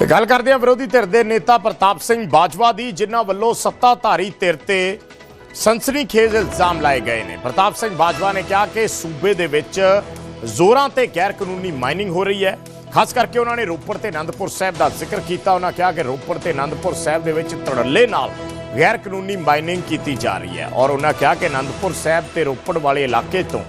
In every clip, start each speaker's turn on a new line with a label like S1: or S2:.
S1: ਤੇ ਗੱਲ ਕਰਦੇ ਹਾਂ ਵਿਰੋਧੀ ਧਿਰ ਦੇ ਨੇਤਾ ਪ੍ਰਤਾਪ ਸਿੰਘ ਬਾਜਵਾ ਦੀ, ਜਿਨ੍ਹਾਂ ਵੱਲੋਂ ਸੱਤਾਧਾਰੀ ਧਿਰ ਤੇ ਸਨਸਨੀਖੇਜ਼ ਇਲਜ਼ਾਮ ਲਾਏ ਗਏ ਨੇ। ਪ੍ਰਤਾਪ ਸਿੰਘ ਬਾਜਵਾ ਨੇ ਕਿਹਾ ਕਿ ਸੂਬੇ ਦੇ ਵਿੱਚ ਜ਼ੋਰਾਂ ਤੇ ਗੈਰ ਕਾਨੂੰਨੀ ਮਾਈਨਿੰਗ ਹੋ ਰਹੀ ਹੈ। ਖਾਸ ਕਰਕੇ ਉਹਨਾਂ ਨੇ ਰੋਪੜ ਤੇ ਆਨੰਦਪੁਰ ਸਾਹਿਬ ਦਾ ਜ਼ਿਕਰ ਕੀਤਾ। ਉਹਨਾਂ ਕਿਹਾ ਕਿ ਰੋਪੜ ਤੇ ਆਨੰਦਪੁਰ ਸਾਹਿਬ ਦੇ ਵਿੱਚ ਧੜੱਲੇ ਨਾਲ ਗੈਰ ਕਾਨੂੰਨੀ ਮਾਈਨਿੰਗ ਕੀਤੀ ਜਾ ਰਹੀ ਹੈ ਔਰ ਉਹਨਾਂ ਕਿਹਾ ਕਿ ਆਨੰਦਪੁਰ ਸਾਹਿਬ ਤੇ ਰੋਪੜ ਵਾਲੇ ਇਲਾਕੇ ਤੋਂ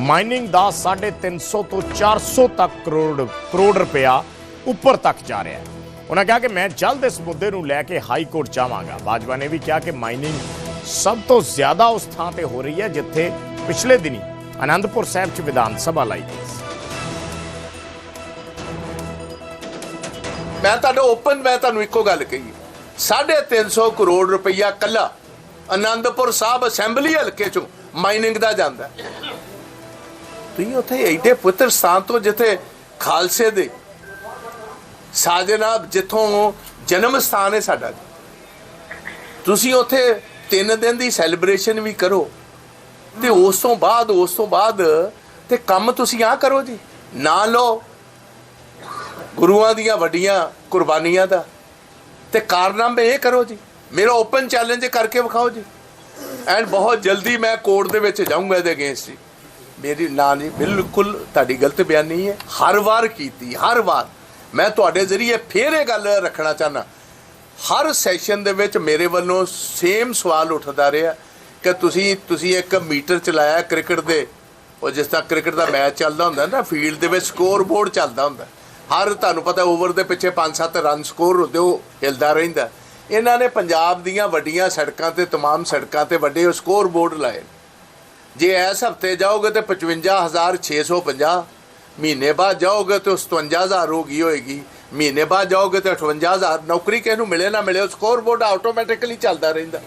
S1: ਮਾਈਨਿੰਗ ਦਾ 350 ਤੋਂ 400 ਤੱਕ ਕਰੋੜ ਕਰੋੜ ਰੁਪਇਆ ਉੱਪਰ ਤੱਕ ਜਾ ਰਿਹਾ ਹੈ। ਉਹਨਾਂ ਕਿਹਾ ਕਿ ਮੈਂ ਜਲਦ ਇਸ ਮੁੱਦੇ ਨੂੰ ਲੈ ਕੇ ਹਾਈ ਕੋਰਟ ਜਾਵਾਂਗਾ। ਬਾਜਵਾ ਨੇ ਵੀ ਕਿਹਾ ਕਿ ਮਾਈਨਿੰਗ ਸਭ ਤੋਂ ਜ਼ਿਆਦਾ ਉਸ ਥਾਂ ਤੇ ਹੋ ਰਹੀ ਹੈ ਜਿੱਥੇ ਪਿਛਲੇ ਦਿਨੀ ਆਨੰਦਪੁਰ ਸਾਹਿਬ 'ਚ ਵਿਧਾਨ ਸਭਾ ਲਾਈ ਗਈ ਸੀ।
S2: ਮੈਂ ਤੁਹਾਨੂੰ ਓਪਨ ਮੈਂ ਤੁਹਾਨੂੰ ਇੱਕੋ ਗੱਲ ਕਹੀ। 350 ਕਰੋੜ ਰੁਪਈਆ ਕੱਲਾ ਆਨੰਦਪੁਰ ਸਾਹਿਬ ਅਸੈਂਬਲੀ ਹਲਕੇ ਚੋਂ ਮਾਈਨਿੰਗ ਦਾ ਜਾਂਦਾ ਤੁਸੀਂ ਉੱਥੇ ਐਡੇ ਪੁੱਤਰ ਸਥਾਨ ਤੋਂ ਜਿੱਥੇ ਖਾਲਸੇ ਦੇ ਸਾਜਨਾ ਜਿੱਥੋਂ ਜਨਮ ਸਥਾਨ ਹੈ ਸਾਡਾ ਤੁਸੀਂ ਉੱਥੇ 3 ਦਿਨ ਦੀ ਸੈਲੀਬ੍ਰੇਸ਼ਨ ਵੀ ਕਰੋ। ਤੇ ਉਸ ਤੋਂ ਬਾਅਦ, ਉਸ ਤੋਂ ਬਾਅਦ ਤੇ ਕੰਮ ਤੁਸੀਂ ਆ ਕਰੋ ਜੀ। ਨਾ ਲਓ ਗੁਰੂਆਂ ਦੀਆਂ ਵੱਡੀਆਂ ਕੁਰਬਾਨੀਆਂ ਦਾ। ਤੇ ਕਾਰਨਾਮੇ ਇਹ ਕਰੋ ਜੀ। ਮੇਰਾ ਓਪਨ ਚੈਲੰਜ ਕਰਕੇ ਵਿਖਾਓ ਜੀ। ਐਂਡ ਬਹੁਤ ਜਲਦੀ ਮੈਂ ਕੋਰਟ ਦੇ ਵਿੱਚ ਜਾਊਂਗਾ ਇਹਦੇ ਅਗੇਂਸਟ ਜੀ। ਮੇਰੀ ਨਾਂ ਨਹੀਂ, ਬਿਲਕੁਲ ਤੁਹਾਡੀ ਗਲਤ ਬਿਆਨੀ ਹੈ। ਹਰ ਵਾਰ ਕੀਤੀ, ਹਰ ਵਾਰ। ਮੈਂ ਤੁਹਾਡੇ ਜ਼ਰੀਏ ਫੇਰ ਇਹ ਗੱਲ ਰੱਖਣਾ ਚਾਹਨਾ ਹਰ ਸੈਸ਼ਨ ਦੇ ਵਿੱਚ ਮੇਰੇ ਵੱਲੋਂ ਸੇਮ ਸਵਾਲ ਉੱਠਦਾ ਰਿਹਾ ਕਿ ਤੁਸੀਂ ਤੁਸੀਂ ਇੱਕ ਮੀਟਰ ਚਲਾਇਆ ਕ੍ਰਿਕਟ ਦੇ ਉਹ ਜਿਸ ਤਰ੍ਹਾਂ ਕ੍ਰਿਕਟ ਦਾ ਮੈਚ ਚੱਲਦਾ ਹੁੰਦਾ ਨਾ ਫੀਲਡ ਦੇ ਵਿੱਚ ਸਕੋਰ ਬੋਰਡ ਚੱਲਦਾ ਹੁੰਦਾ ਹਰ ਤੁਹਾਨੂੰ ਪਤਾ ਓਵਰ ਦੇ ਪਿੱਛੇ 5-7 ਰਨ ਸਕੋਰ ਹੁੰਦੇ ਉਹ ਹਿਲਦਾ ਰਹਿੰਦਾ ਇਹਨਾਂ ਨੇ ਪੰਜਾਬ ਦੀਆਂ ਵੱਡੀਆਂ ਸੜਕਾਂ ਤੇ तमाम ਸੜਕਾਂ ਤੇ ਵੱਡੇ ਸਕੋਰ ਬੋਰਡ ਲਾਏ ਜੇ ਇਸ ਹਫਤੇ ਜਾਓਗੇ ਤੇ 55650 ਮਹੀਨੇ ਬਾਅਦ ਜਾਓਗੇ ਤੇ 57000 ਹੋ ਗਈ ਹੋਏਗੀ। ਮਹੀਨੇ ਬਾਅਦ ਜਾਓਗੇ ਤੇ 58000 ਨੌਕਰੀ ਕਿਸ ਨੂੰ ਮਿਲੇ ਨਾ ਮਿਲੇ ਸਕੋਰ ਬੋਰਡ ਆਟੋਮੈਟਿਕਲੀ ਚੱਲਦਾ ਰਹਿੰਦਾ।